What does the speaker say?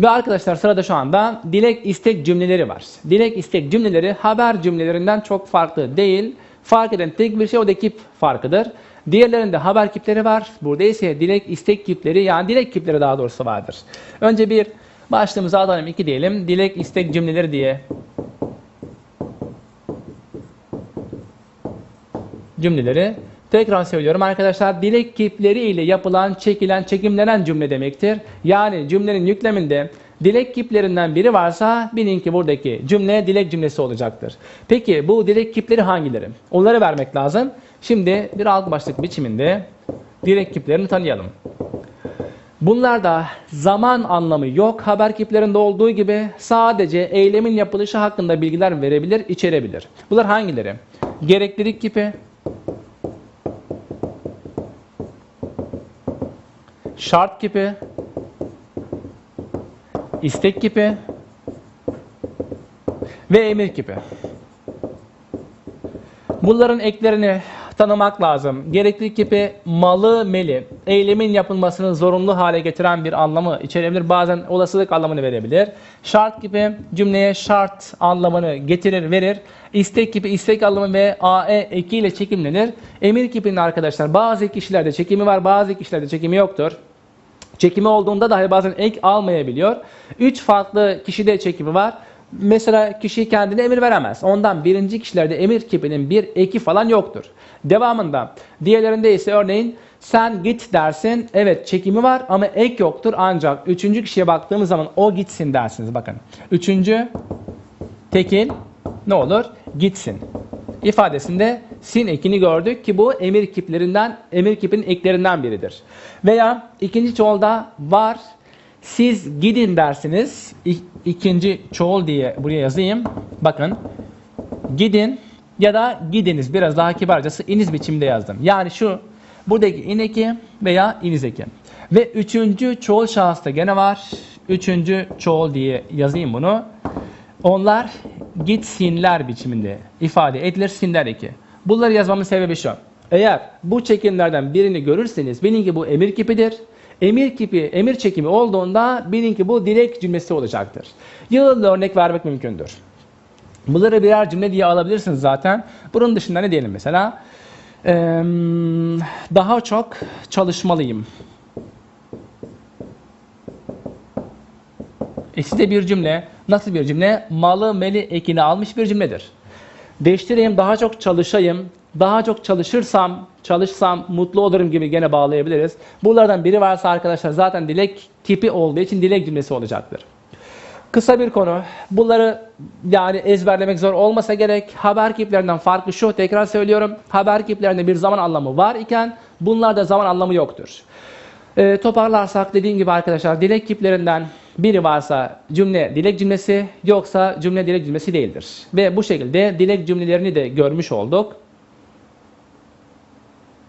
Ve arkadaşlar sırada şu anda dilek istek cümleleri var. Dilek istek cümleleri haber cümlelerinden çok farklı değil. Fark eden tek bir şey o da kip farkıdır. Diğerlerinde haber kipleri var. Burada ise dilek istek kipleri yani dilek kipleri daha doğrusu vardır. Önce bir başlığımızı alalım iki diyelim. Dilek istek cümleleri diye cümleleri tekrar söylüyorum arkadaşlar. Dilek kipleri ile yapılan, çekilen, çekimlenen cümle demektir. Yani cümlenin yükleminde dilek kiplerinden biri varsa bilin ki buradaki cümle dilek cümlesi olacaktır. Peki bu dilek kipleri hangileri? Onları vermek lazım. Şimdi bir alt başlık biçiminde dilek kiplerini tanıyalım. Bunlarda zaman anlamı yok. Haber kiplerinde olduğu gibi sadece eylemin yapılışı hakkında bilgiler verebilir, içerebilir. Bunlar hangileri? Gereklilik kipi, şart kipi, istek kipi ve emir kipi. Bunların eklerini tanımak lazım. Gereklilik kipi malı meli, eylemin yapılmasını zorunlu hale getiren bir anlamı içerebilir. Bazen olasılık anlamını verebilir. Şart kipi cümleye şart anlamını getirir, verir. İstek kipi istek anlamı ve AE ekiyle çekimlenir. Emir kipinin arkadaşlar bazı kişilerde çekimi var, bazı kişilerde çekimi yoktur. Çekimi olduğunda dahi bazen ek almayabiliyor. Üç farklı kişide çekimi var. Mesela kişi kendine emir veremez. Ondan birinci kişilerde emir kipinin bir eki falan yoktur. Devamında diğerlerinde ise örneğin sen git dersin. Evet çekimi var ama ek yoktur. Ancak üçüncü kişiye baktığımız zaman o gitsin dersiniz. Bakın. Üçüncü tekil ne olur? Gitsin ifadesinde sin ekini gördük ki bu emir kiplerinden, emir kipinin eklerinden biridir. Veya ikinci çoğulda var, siz gidin dersiniz. İ- ikinci çoğul diye buraya yazayım. Bakın, gidin ya da gidiniz. Biraz daha kibarcası iniz biçimde yazdım. Yani şu, buradaki in eki veya iniz eki. Ve üçüncü çoğul şahısta gene var. Üçüncü çoğul diye yazayım bunu. Onlar gitsinler biçiminde ifade edilir sinler. Bunları yazmamın sebebi şu. Eğer bu çekimlerden birini görürseniz bilin ki bu emir kipidir. Emir kipi, emir çekimi olduğunda bilin ki bu dilek cümlesi olacaktır. Yığınla örnek vermek mümkündür. Bunları birer cümle diye alabilirsiniz zaten. Bunun dışında ne diyelim mesela? Eee, daha çok çalışmalıyım. İkisi de bir cümle. Nasıl bir cümle? Malı meli ekini almış bir cümledir. Değiştireyim, daha çok çalışayım. Daha çok çalışırsam, çalışsam mutlu olurum gibi gene bağlayabiliriz. Bunlardan biri varsa arkadaşlar zaten dilek tipi olduğu için dilek cümlesi olacaktır. Kısa bir konu. Bunları yani ezberlemek zor olmasa gerek. Haber kiplerinden farkı şu. Tekrar söylüyorum. Haber kiplerinde bir zaman anlamı var iken bunlarda zaman anlamı yoktur. Ee, toparlarsak dediğim gibi arkadaşlar dilek kiplerinden biri varsa cümle dilek cümlesi yoksa cümle dilek cümlesi değildir. Ve bu şekilde dilek cümlelerini de görmüş olduk.